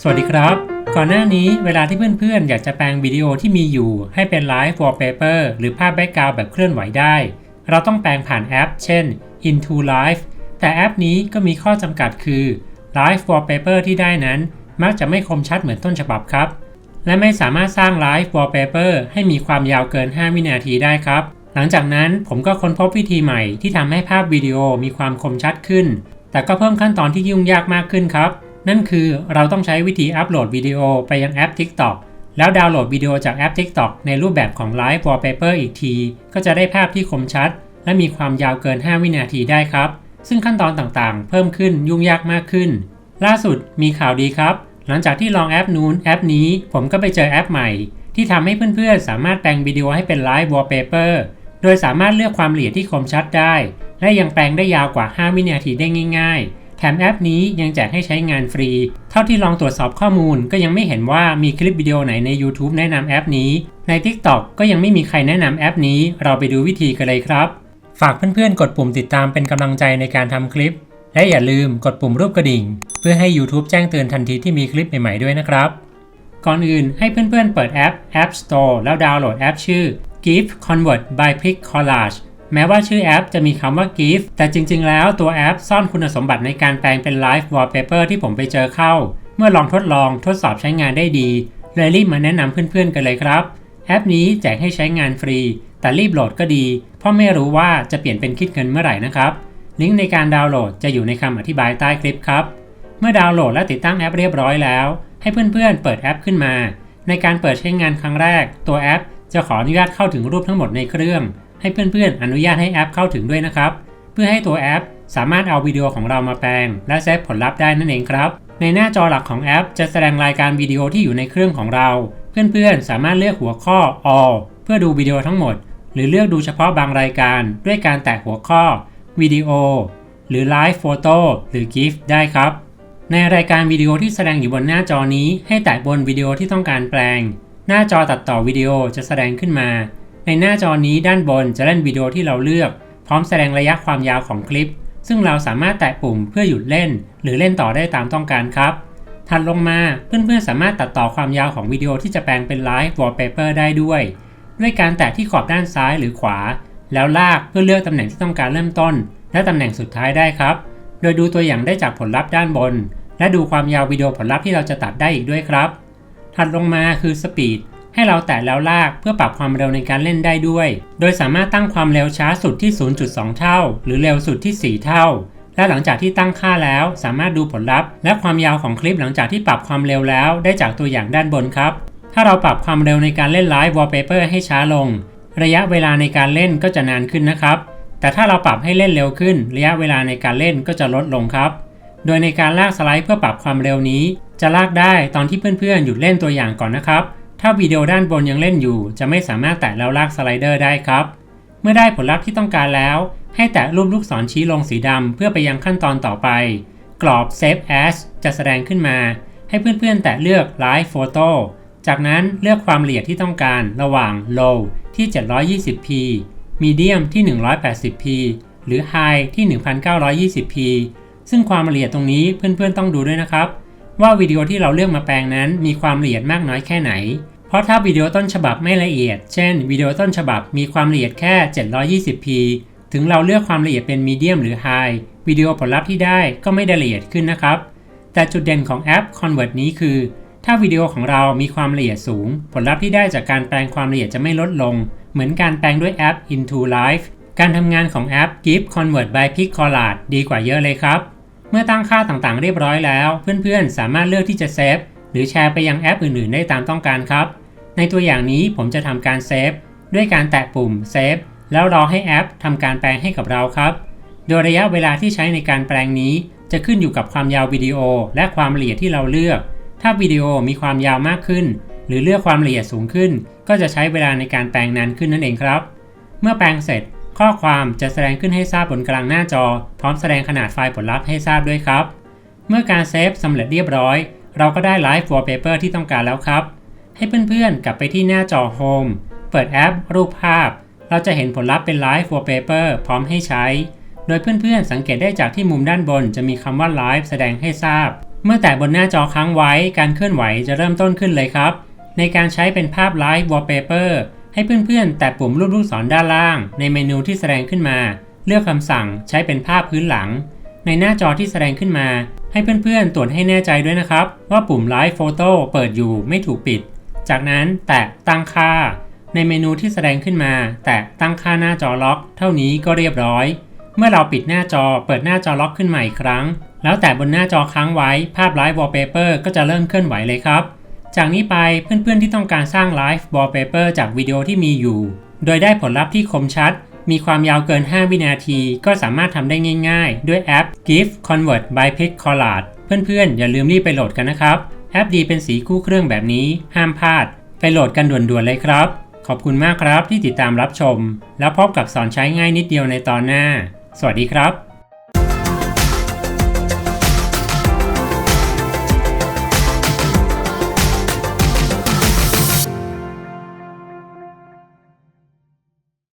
สวัสดีครับ ก่อนหน้านี้เวลาที่เพื่อนๆ อยากจะแปลงวิดีโอที่มีอยู่ ให้เป็น Live Wallpaper หรือภาพแบ็กกราวด์แบบเคลื่อนไหวได้ เราต้องแปลงผ่านแอป เช่น Into Live แต่แอปนี้ก็มีข้อจำกัดคือ Live Wallpaper ที่ได้นั้น มักจะไม่คมชัดเหมือนต้นฉบับครับ และไม่สามารถสร้าง Live Wallpaper ให้มีความยาวเกิน 5 วินาทีได้ครับ หลังจากนั้นผมก็ค้นพบวิธีใหม่ที่ทำให้ภาพวิดีโอมีความคมชัดขึ้น แต่ก็เพิ่มขั้นตอนที่ยุ่งยากมากขึ้นครับ นั่นคือเราต้องใช้วิธีอัปโหลดวิดีโอไปยังแอป TikTok แล้วดาวน์โหลดวิดีโอจากแอป TikTok ในรูปแบบของ Live Wallpaper อีกที ก็จะได้ภาพที่คมชัด และมีความยาวเกิน 5 วินาทีได้ครับ ซึ่งขั้นตอนต่างๆ เพิ่มขึ้นยุ่งยากมากขึ้น ล่าสุดมีข่าวดีครับ หลังจากที่ลองแอปนู้นแอปนี้ ผมก็ไปเจอแอปใหม่ ที่ทำให้เพื่อนๆ สามารถแปลงวิดีโอให้เป็น Live Wallpaper โดยสามารถเลือกความละเอียดที่คมชัดได้ และยังแปลงได้ยาวกว่า 5 วินาทีได้ง่าย ๆ ถมแอปนี้ยังแจกให้ใช้งานฟรี เท่าที่ลองตรวจสอบข้อมูลก็ยังไม่เห็นว่ามีคลิปวิดีโอไหนใน YouTube แนะนำแอปนี้ ใน TikTok ก็ยังไม่มีใครแนะนำแอปนี้ เราไปดูวิธีกันเลยครับ ฝากเพื่อนๆ กดปุ่มติดตามเป็นกำลังใจในการทำคลิป และอย่าลืมกดปุ่มรูปกระดิ่ง เพื่อให้ YouTube แจ้งเตือนทันทีที่มีคลิปใหม่ๆด้วยนะครับ ก่อนอื่นให้เพื่อนๆเปิดแอป App Store แล้วดาวน์โหลดแอปชื่อ GIF Convert by Pic Collage แม้ว่าชื่อแอปจะมีคำว่า GIF แต่จริง ๆ แล้วตัวแอปซ่อนคุณสมบัติในการแปลงเป็น Live Wallpaper ที่ผมไปเจอเข้า เมื่อลองทดลองทดสอบใช้งานได้ดีเลยรีบมาแนะนำเพื่อนๆกันเลยครับ แอปนี้แจกให้ใช้งานฟรี แต่รีบโหลดก็ดี เพราะไม่รู้ว่าจะเปลี่ยนเป็นคิดเงินเมื่อไหร่นะครับ ลิงก์ในการดาวน์โหลดจะอยู่ในคำอธิบายใต้คลิปครับ เมื่อดาวน์โหลดและติดตั้งแอปเรียบร้อยแล้ว ให้เพื่อนๆเปิดแอปขึ้นมา ในการเปิดใช้งานครั้งแรก ตัวแอปจะขออนุญาตเข้าถึงรูปทั้งหมดในเครื่อง ให้เพื่อนๆ อนุญาตให้แอปเข้าถึงด้วยนะครับ เพื่อให้ตัวแอปสามารถเอาวิดีโอของเรามาแปลง และเซฟผลลัพธ์ได้นั่นเองครับ ในหน้าจอหลักของแอป จะแสดงรายการวิดีโอที่อยู่ในเครื่องของเรา เพื่อนๆ สามารถเลือกหัวข้อ all เพื่อดูวิดีโอทั้งหมด หรือเลือกดูเฉพาะบางรายการ ด้วยการแตะหัวข้อวิดีโอหรือ Live Photo หรือ GIF ได้ครับ ในรายการวิดีโอที่แสดงอยู่บนหน้าจอนี้ ให้แตะบนวิดีโอที่ต้องการแปลง หน้าจอตัดต่อวิดีโอจะแสดงขึ้นมา ในหน้าจอนี้ด้านบนจะเล่นวิดีโอที่เราเลือก พร้อมแสดงระยะความยาวของคลิป ซึ่งเราสามารถแตะปุ่มเพื่อหยุดเล่น หรือเล่นต่อได้ตามต้องการครับ ถัดลงมาเพื่อนๆสามารถตัดต่อความยาวของวิดีโอที่จะแปลงเป็น Live Wallpaper ได้ด้วย ด้วยการแตะที่ขอบด้านซ้ายหรือขวา แล้วลากเพื่อเลือกตำแหน่งที่ต้องการเริ่มต้น และตำแหน่งสุดท้ายได้ครับ โดยดูตัวอย่างได้จากผลลัพธ์ด้านบน และดูความยาววิดีโอผลลัพธ์ที่เราจะตัดได้อีกด้วยครับ ถัดลงมาคือสปีด ให้เราแตะแล้วลากเพื่อปรับความเร็วในการเล่นได้ด้วย โดยสามารถตั้งความเร็วช้าสุดที่ 0.2 เท่า หรือเร็วสุดที่ 4 เท่า และหลังจากที่ตั้งค่าแล้วสามารถดูผลลัพธ์ และความยาวของคลิปหลังจากที่ปรับความเร็วแล้วได้จากตัวอย่างด้านบนครับ ถ้าเราปรับความเร็วในการเล่น Live Wallpaper ให้ช้าลง ระยะเวลาในการเล่นก็จะนานขึ้นนะครับ แต่ถ้าเราปรับให้เล่นเร็วขึ้น ระยะเวลาในการเล่นก็จะลดลงครับโดยในการลากสไลด์เพื่อปรับความเร็วนี้ จะลากได้ตอนที่เพื่อนๆหยุดเล่นตัวอย่างก่อนนะครับ ถ้าวิดีโอด้านบนยังเล่นอยู่ จะไม่สามารถแตะแล้วลากสไลเดอร์ได้ครับ เมื่อได้ผลลัพธ์ที่ต้องการแล้ว ให้แตะรูปลูกศรชี้ลงสีดำเพื่อไปยังขั้นตอนต่อไป กรอบ Save As จะแสดงขึ้นมา ให้เพื่อนๆ แตะเลือก Live Photo จากนั้นเลือกความละเอียดที่ต้องการระหว่าง Low ที่ 720p Medium ที่ 180p หรือ High ที่ 1920p ซึ่งความละเอียดตรงนี้เพื่อนๆ ต้องดูด้วยนะครับ ว่าวิดีโอที่เราเลือกมาแปลงนั้นมีความละเอียดมากน้อยแค่ไหน เพราะถ้าวิดีโอต้นฉบับไม่ละเอียด เช่นวิดีโอต้นฉบับมีความละเอียดแค่ 720p ถึงเราเลือกความละเอียดเป็น Medium หรือ High วิดีโอผลลัพธ์ที่ได้ก็ไม่ได้ละเอียดขึ้นนะครับ แต่จุดเด่นของแอป Convert นี้คือ ถ้าวิดีโอของเรามีความละเอียดสูง ผลลัพธ์ที่ได้จากการแปลงความละเอียดจะไม่ลดลง เหมือนการแปลงด้วยแอป Into Live การทำงานของแอป GIF Convert by Pic Collage ดีกว่าเยอะเลยครับ มื่อตั้งค่าต่างๆเรียบร้อยแล้ว เพื่อนๆ สามารถเลือกที่จะเซฟหรือแชร์ไปยังแอปอื่นๆ ได้ตามต้องการครับ ในตัวอย่างนี้ผมจะทำการเซฟด้วยการแตะปุ่มเซฟแล้วรอให้แอปทำการแปลงให้กับเราครับ โดยระยะเวลาที่ใช้ในการแปลงนี้ จะขึ้นอยู่กับความยาววิดีโอ และความละเอียดที่เราเลือก ถ้าวิดีโอมีความยาวมากขึ้น หรือเลือกความละเอียดสูงขึ้น ก็จะใช้เวลาในการแปลงนานขึ้นนั่นเองครับ เมื่อแปลงเสร็จ ข้อความจะแสดงขึ้นให้ทราบบนกลางหน้าจอ พร้อมแสดงขนาดไฟล์ผลลัพธ์ให้ทราบด้วยครับ เมื่อการเซฟสำเร็จเรียบร้อย เราก็ได้ Live Wallpaper ที่ต้องการแล้วครับ ให้เพื่อนๆ กลับไปที่หน้าจอ Home เปิดแอป รูปภาพ เราจะเห็นผลลัพธ์เป็น Live Wallpaper พร้อมให้ใช้ โดยเพื่อนๆ สังเกตได้จากที่มุมด้านบนจะมีคำว่า Live แสดงให้ทราบ เมื่อแตะบนหน้าจอค้างไว้ การเคลื่อนไหวจะเริ่มต้นขึ้นเลยครับ ในการใช้เป็นภาพ Live Wallpaper ให้เพื่อนๆ แตะปุ่มรูปลูกศรด้านล่าง ในเมนูที่แสดงขึ้นมา เลือกคำสั่งใช้เป็นภาพพื้นหลัง ในหน้าจอที่แสดงขึ้นมา ให้เพื่อนๆ ตรวจให้แน่ใจด้วยนะครับ ว่าปุ่ม Live Photo เปิดอยู่ไม่ถูกปิด จากนั้นแตะตั้งค่า ในเมนูที่แสดงขึ้นมา แตะตั้งค่าหน้าจอล็อก เท่านี้ก็เรียบร้อย เมื่อเราปิดหน้าจอเปิดหน้าจอล็อกขึ้นใหม่อีกครั้ง แล้วแตะบนหน้าจอค้างไว้ภาพ Live Wallpaper ก็จะเริ่มเคลื่อนไหวเลยครับ จากนี้ไปเพื่อนๆที่ต้องการสร้าง Live Wallpaper จากวิดีโอที่มีอยู่ โดยได้ผลลัพธ์ที่คมชัด มีความยาวเกิน 5 วินาที ก็สามารถทำได้ง่ายๆ ด้วยแอป GIF Convert by Pic Collage เพื่อนๆ อย่าลืมรีบไปโหลดกันนะครับ แอปดีเป็นสีคู่เครื่องแบบนี้ห้ามพลาด ไปโหลดกันด่วนๆเลยครับ ขอบคุณมากครับที่ติดตามรับชม แล้วพบกับสอนใช้ง่ายนิดเดียวในตอนหน้า สวัสดีครับ